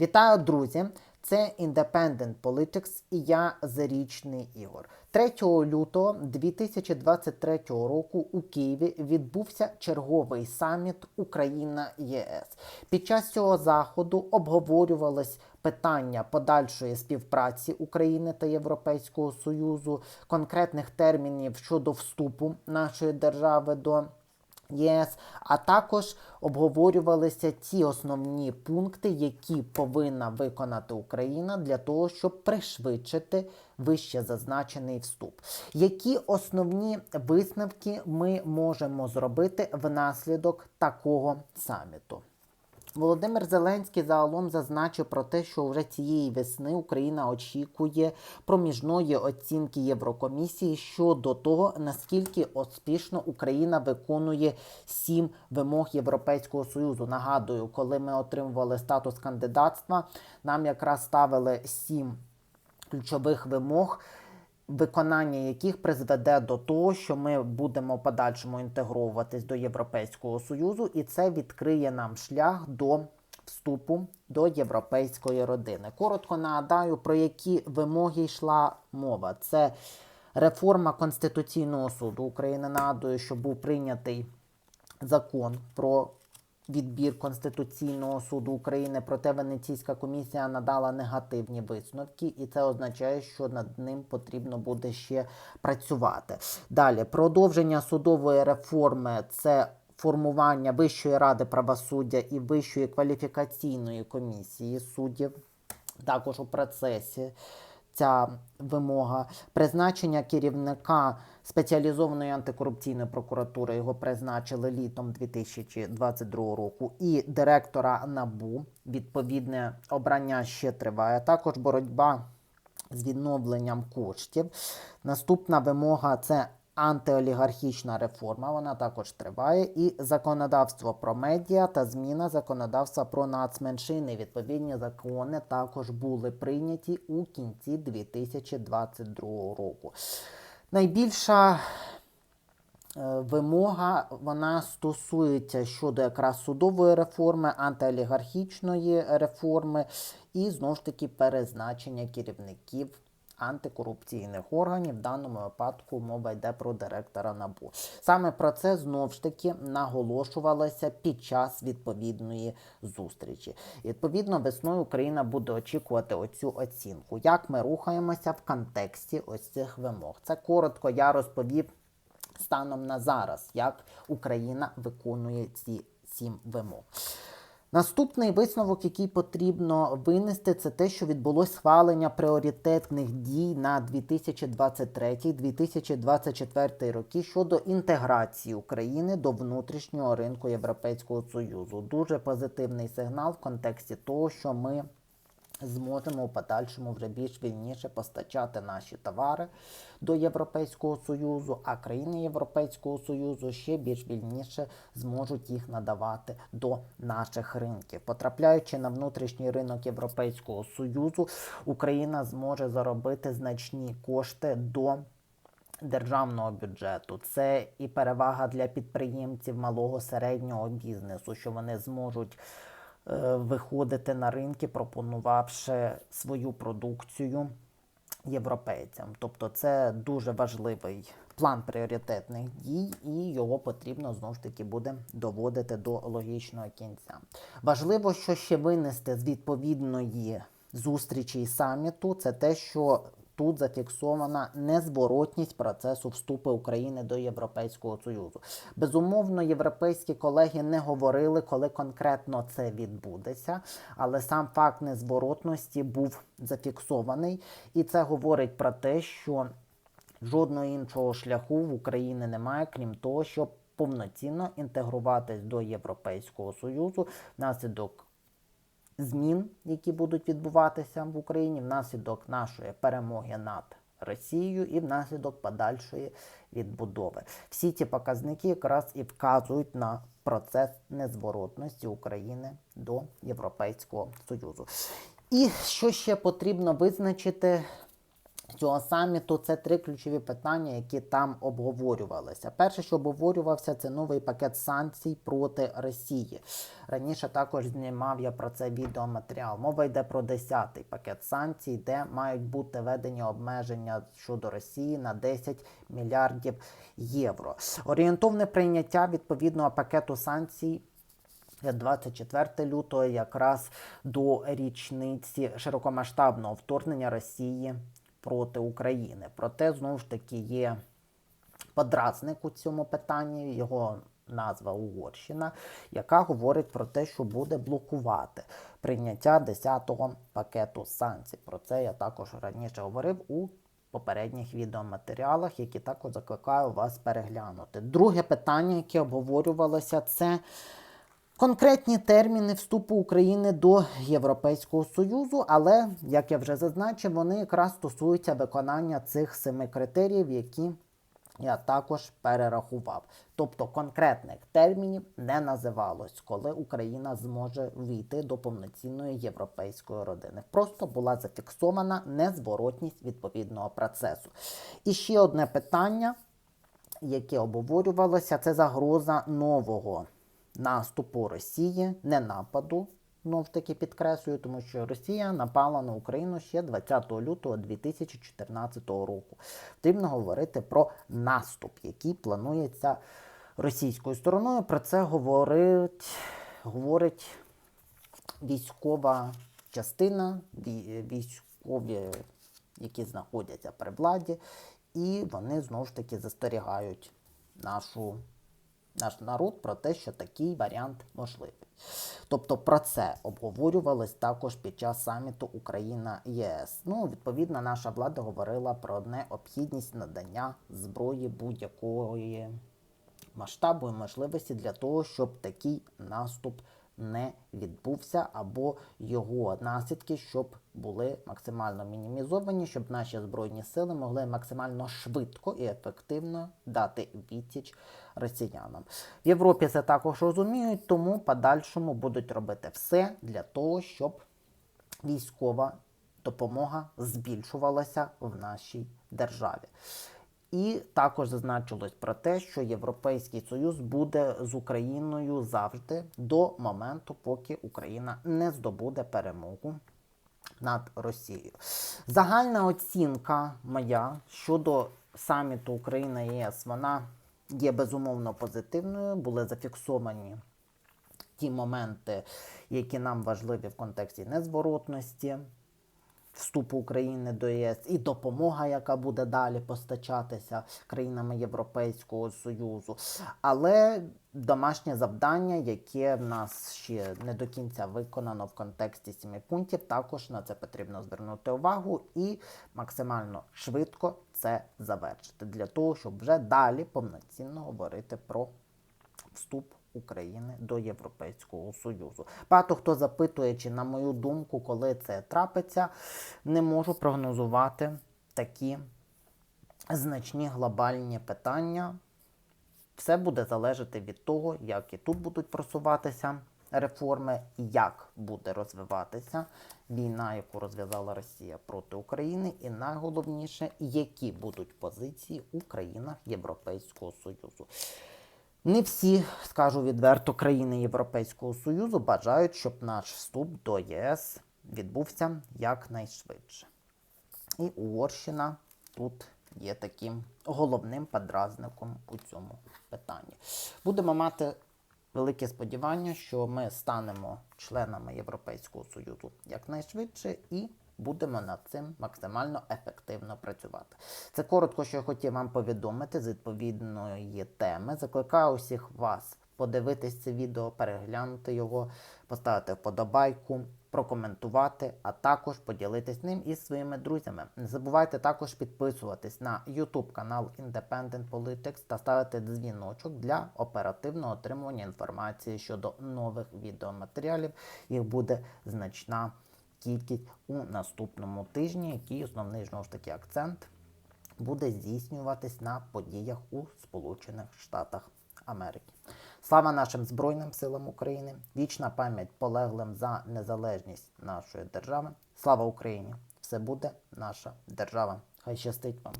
Вітаю, друзі! Це Independent Politics і я Зарічний Ігор. 3 лютого 2023 року у Києві відбувся черговий саміт Україна ЄС. Під час цього заходу обговорювалось питання подальшої співпраці України та Європейського Союзу, конкретних термінів щодо вступу нашої держави до ЄС, а також обговорювалися ті основні пункти, які повинна виконати Україна для того, щоб пришвидшити вище зазначений вступ. Які основні висновки ми можемо зробити внаслідок такого саміту? Володимир Зеленський загалом зазначив про те, що вже цієї весни Україна очікує проміжної оцінки Єврокомісії щодо того, наскільки успішно Україна виконує сім вимог Європейського союзу. Нагадую, коли ми отримували статус кандидатства, нам якраз ставили сім ключових вимог виконання яких призведе до того, що ми будемо подальшому інтегровуватись до Європейського Союзу, і це відкриє нам шлях до вступу до європейської родини. Коротко нагадаю, про які вимоги йшла мова. Це реформа Конституційного суду України. Нагадую, що був прийнятий закон про відбір Конституційного суду України, проте Венеційська комісія надала негативні висновки, і це означає, що над ним потрібно буде ще працювати. Далі продовження судової реформи це. Формування Вищої ради правосуддя і Вищої кваліфікаційної комісії суддів також у процесі ця вимога призначення керівника спеціалізованої антикорупційної прокуратури його призначили літом 2022 року, і директора НАБУ відповідне обрання ще триває. Також боротьба з відновленням коштів. Наступна вимога це антиолігархічна реформа. Вона також триває. І законодавство про медіа та зміна законодавства про нацменшини. Відповідні закони також були прийняті у кінці 2022 року. Найбільша е, вимога вона стосується щодо якраз судової реформи, антиолігархічної реформи і знову ж таки перезначення керівників антикорупційних органів. В даному випадку мова йде про директора НАБУ. Саме про це знову ж таки наголошувалося під час відповідної зустрічі. Відповідно, весною Україна буде очікувати оцю оцінку. Як ми рухаємося в контексті ось цих вимог? Це коротко я розповів станом на зараз, як Україна виконує ці сім вимог. Наступний висновок, який потрібно винести, це те, що відбулось схвалення пріоритетних дій на 2023-2024 роки щодо інтеграції України до внутрішнього ринку Європейського Союзу. Дуже позитивний сигнал в контексті того, що ми зможемо в подальшому вже більш вільніше постачати наші товари до Європейського Союзу, а країни Європейського Союзу ще більш вільніше зможуть їх надавати до наших ринків. Потрапляючи на внутрішній ринок Європейського Союзу, Україна зможе заробити значні кошти до Державного бюджету це і перевага для підприємців малого середнього бізнесу, що вони зможуть виходити на ринки, пропонувавши свою продукцію європейцям. Тобто це дуже важливий план пріоритетних дій, і його потрібно знову ж таки буде доводити до логічного кінця. Важливо, що ще винести з відповідної зустрічі і саміту, це те, що Тут зафіксована незворотність процесу вступу України до Європейського Союзу. Безумовно, європейські колеги не говорили, коли конкретно це відбудеться, але сам факт незворотності був зафіксований, і це говорить про те, що жодного іншого шляху в Україні немає, крім того, щоб повноцінно інтегруватись до Європейського Союзу внаслідок змін, які будуть відбуватися в Україні внаслідок нашої перемоги над Росією і внаслідок подальшої відбудови. Всі ці показники якраз і вказують на процес незворотності України до Європейського Союзу. І що ще потрібно визначити? Цього саміту це три ключові питання, які там обговорювалися. Перше, що обговорювався, це новий пакет санкцій проти Росії. Раніше також знімав я про це відеоматеріал. Мова йде про 10-й пакет санкцій, де мають бути введені обмеження щодо Росії на 10 мільярдів євро. Орієнтовне прийняття відповідного пакету санкцій. 24 лютого, якраз до річниці широкомасштабного вторгнення Росії проти України. Проте знову ж таки є подразник у цьому питанні. Його назва Угорщина, яка говорить про те, що буде блокувати прийняття 10-го пакету санкцій. Про це я також раніше говорив у попередніх відеоматеріалах, які також закликаю вас переглянути. Друге питання, яке обговорювалося, це. Конкретні терміни вступу України до Європейського Союзу, але, як я вже зазначив, вони якраз стосуються виконання цих семи критеріїв, які я також перерахував. Тобто конкретних термінів не називалось, коли Україна зможе війти до повноцінної європейської родини. Просто була зафіксована незворотність відповідного процесу. І ще одне питання, яке обговорювалося, це загроза нового наступу Росії, не нападу. Знов таки підкреслюю, тому що Росія напала на Україну ще 20 лютого 2014 року. Потрібно говорити про наступ, який планується російською стороною. Про це говорить, говорить військова частина, військові, які знаходяться при владі, і вони знову ж таки застерігають нашу наш народ про те, що такий варіант можливий. Тобто про це обговорювалось також під час саміту Україна ЄС. Ну, відповідно, наша влада говорила про необхідність надання зброї будь-якої масштабу і можливості для того, щоб такий наступ не відбувся, або його наслідки, щоб були максимально мінімізовані, щоб наші збройні сили могли максимально швидко і ефективно дати відсіч росіянам. В Європі це також розуміють, тому подальшому будуть робити все для того, щоб військова допомога збільшувалася в нашій державі. І також зазначилось про те, що Європейський Союз буде з Україною завжди до моменту, поки Україна не здобуде перемогу над Росією. Загальна оцінка моя щодо саміту Україна ЄС, вона є безумовно позитивною. Були зафіксовані ті моменти, які нам важливі в контексті незворотності вступу України до ЄС і допомога, яка буде далі постачатися країнами Європейського Союзу. Але домашнє завдання, яке в нас ще не до кінця виконано в контексті сіми пунктів, також на це потрібно звернути увагу і максимально швидко це завершити для того, щоб вже далі повноцінно говорити про вступ України до Європейського Союзу. Багато хто запитує, чи на мою думку, коли це трапиться, не можу прогнозувати такі значні глобальні питання. Все буде залежати від того, як і тут будуть просуватися реформи, і як буде розвиватися війна, яку розв'язала Росія проти України, і найголовніше, які будуть позиції у країнах Європейського Союзу. Не всі, скажу відверто, країни Європейського Союзу бажають, щоб наш вступ до ЄС відбувся якнайшвидше. І Угорщина тут є таким головним подразником у цьому питанні. Будемо мати велике сподівання, що ми станемо членами Європейського Союзу якнайшвидше і будемо над цим максимально ефективно працювати. Це коротко, що я хотів вам повідомити з відповідної теми. Закликаю усіх вас подивитись це відео, переглянути його, поставити вподобайку, прокоментувати, а також поділитись ним із своїми друзями. Не забувайте також підписуватись на YouTube канал Independent Politics та ставити дзвіночок для оперативного отримування інформації щодо нових відеоматеріалів. Їх буде значна кількість у наступному тижні, який основний знову ж таки акцент буде здійснюватись на подіях у Сполучених Штатах Америки. Слава нашим Збройним силам України! Вічна пам'ять полеглим за незалежність нашої держави. Слава Україні! Все буде наша держава. Хай щастить вам.